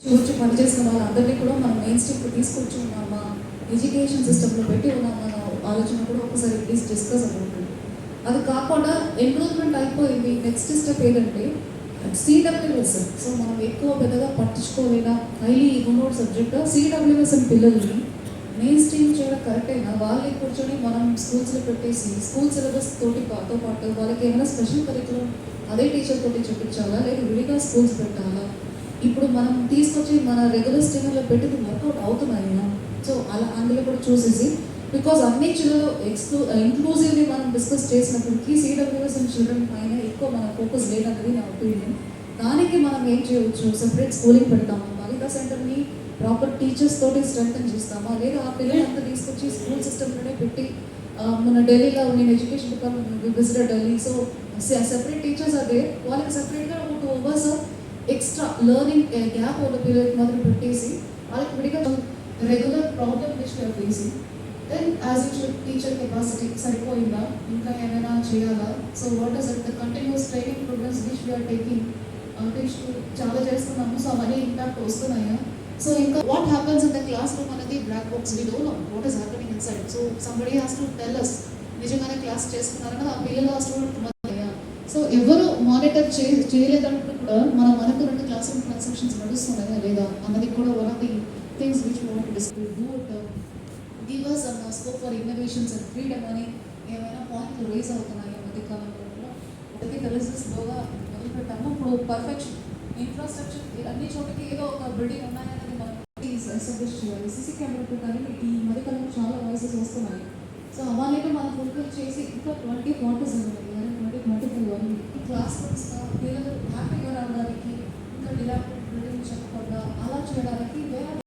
చూసి పనిచేసిన వాళ్ళందరినీ కూడా మనం మెయిన్ స్ట్రీమ్కి తీసుకొచ్చి ఉన్నామా ఎడ్యుకేషన్ సిస్టంలో పెట్టి ఉన్నామా అన్న ఆలోచన కూడా ఒకసారి ప్లీజ్ డిస్కస్ అవుతుంది అది కాకుండా ఎన్రోల్మెంట్ అయిపోయింది. నెక్స్ట్ స్టెప్ ఏంటంటే సిడబ్ల్యూఎస్ సో మనం ఎక్కువ పెద్దగా పట్టించుకోలేదా? హైలీ ఇగ్నోర్డ్ సబ్జెక్ట్ సిడబ్ల్యూఎస్ఎన్ పిల్లల్ని మెయిన్ స్ట్రీమ్ చేయడం కరెక్ట్ అయినా వాళ్ళని కూర్చొని మనం స్కూల్స్లో పెట్టేసి స్కూల్ సిలబస్ తోటి పాతో పాటు వాళ్ళకి ఏమైనా స్పెషల్ కరికులం అదే టీచర్ తోటి చెప్పించాలా లేదా విడిగా స్కూల్స్ పెట్టాలా? ఇప్పుడు మనం తీసుకొచ్చి మన రెగ్యులర్ స్ట్రీమ్లో పెట్టింది వర్కౌట్ అవుతున్నాయి సో అలా అందులో కూడా చూసేసి బికాజ్ అన్ని చిల్డ్రన్ ఎక్స్క్లూ ఇంక్లూజివ్లీ మనం డిస్కస్ చేసినప్పటికీ సీడబ్ల్యూఎస్ అండ్ చిల్డ్రన్ పైన ఎక్కువ మన ఫోకస్ లేదన్నది నా ఒపీనియన్ దానికి మనం ఏం చేయవచ్చు? Separate schooling పెడతామా? బాలికా సెంటర్ని ప్రాపర్ టీచర్స్ తోటి స్ట్రెంగ్తన్ చేస్తామా? లేదా ఆ పిల్లలంతా తీసుకొచ్చి స్కూల్ సిస్టంలోనే పెట్టి మన ఢిల్లీలో నేను education department visitor Delhi. So separate teachers అదే వాళ్ళకి సెపరేట్గా ఒక ఎక్స్ట్రా లెర్నింగ్ గ్యాప్ ఉన్న పిల్లలకి మాత్రం పెట్టేసి వాళ్ళకి విడిగా regular problem which we are facing then as usual teacher capacity సరిపోయిందా? ఇంకా ఏమైనా చేయాలా? So what is it the continuous training programs which we are taking which చాలా చేస్తున్నాము. సో అవన్నీ ఇంపాక్ట్ వస్తున్నాయా? సో ఇంకా what happens in the classroom అనేది black box we don't know what is happening inside so somebody has to tell us నిజంగానే class చేస్తున్నారని ఆ పిల్లలు ఆ స్టూడెంట్ సో ఎవరు మానిటర్ చే చేయలేదంటూ కూడా మనం మనకు రెండు క్లాస్ రూమ్ ట్రాన్సాక్షన్స్ నడుస్తున్నాయా లేదా అన్నది కూడా one of the things which want discuss do it give us అన్న scope for innovations and freedom అని ఏమైనా పాయింట్లు రేస్ అవుతున్నాయి మధ్య కాలంలో ఒకటి తెలిసి స్లోగా మొదలు పెట్టాము ఇప్పుడు పర్ఫెక్షన్ ఇన్ఫ్రాస్ట్రక్చర్ అన్ని చోటకి ఏదో ఒక బిల్డింగ్ ఉన్నాయన్నది మనం ఎస్టాబ్లిష్ uh, చేయాలి. సీసీ కెమెరా కానీ ఈ మధ్య కాలంలో చాలా వాయిసెస్ వస్తున్నాయి. సో అవన్నీ మనం ఫుల్ఫిల్ చేసి ఇంకా ట్వంటీ ఫోటోస్ ఉన్నాయి